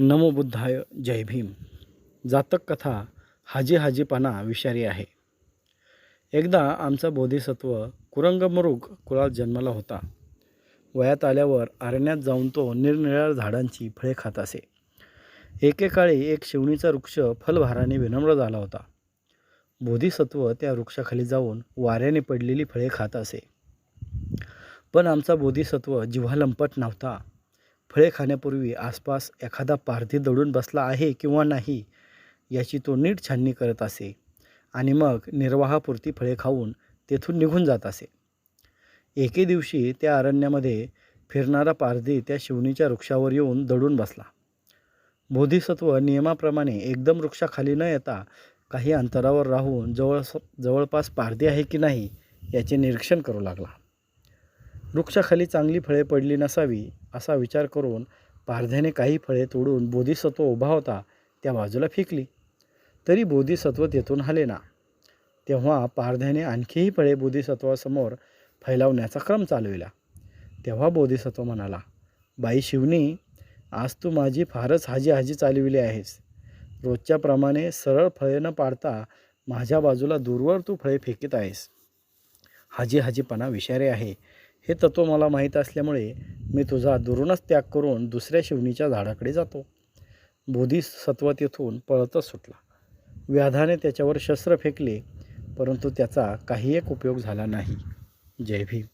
नमो बुद्धाय जय भीम. जातक कथा हाजी हाजीपणा विषारी आहे. एकदा आमचा बोधिसत्व कुरंगमरुग कुळात जन्माला होता. वयात आल्यावर अरण्यात जाऊन तो निरनिराळ्या झाडांची फळे खात असे. एकेकाळी एक शिवणीचा वृक्ष फलभाराने विनम्र झाला होता. बोधिसत्व त्या वृक्षाखाली जाऊन वाऱ्याने पडलेली फळे खात असे. पण आमचा बोधिसत्व जिव्हा लंपट नव्हता. फळे खाण्यापूर्वी आसपास एखादा पारधी दडून बसला आहे किंवा नाही याची तो नीट छाननी करत असे आणि मग निर्वाहापुरती फळे खाऊन तेथून निघून जात असे. एके दिवशी त्या अरण्यामध्ये फिरणारा पारधी त्या शिवणीच्या वृक्षावर येऊन दडून बसला. बोधिसत्व नियमाप्रमाणे एकदम वृक्षाखाली न येता काही अंतरावर राहून जवळ जवळपास पारधी आहे की नाही याचे निरीक्षण करू लागला. वृक्षाखाली चांगली फळे पडली नसावी असा विचार करून पारध्याने काही फळे तोडून बोधिसत्व उभा होता त्या बाजूला फेकली. तरी बोधिसत्व तेथून हलेना तेव्हा पारध्याने आणखीही फळे बोधिसत्वासमोर फैलावण्याचा क्रम चालविला. तेव्हा बोधिसत्व म्हणाला बाई शिवनी आज तू माझी फारच हाजी हाजी चालविली आहेस. रोजच्याप्रमाणे सरळ फळे न पाडता माझ्या बाजूला दूरवर तू फळे फेकीत आहेस. हाजी हाजीपणा विषारी आहे. हे तत्व मला माहीत असल्यामुळे मी तुझा दुरूनच त्याग करून दुसऱ्या शिवणीच्या झाडाकडे जातो. बोधिसत्व तेथून पळतच सुटला. व्याधाने त्याच्यावर शस्त्र फेकले परंतु त्याचा काही एक उपयोग झाला नाही. जय भीम.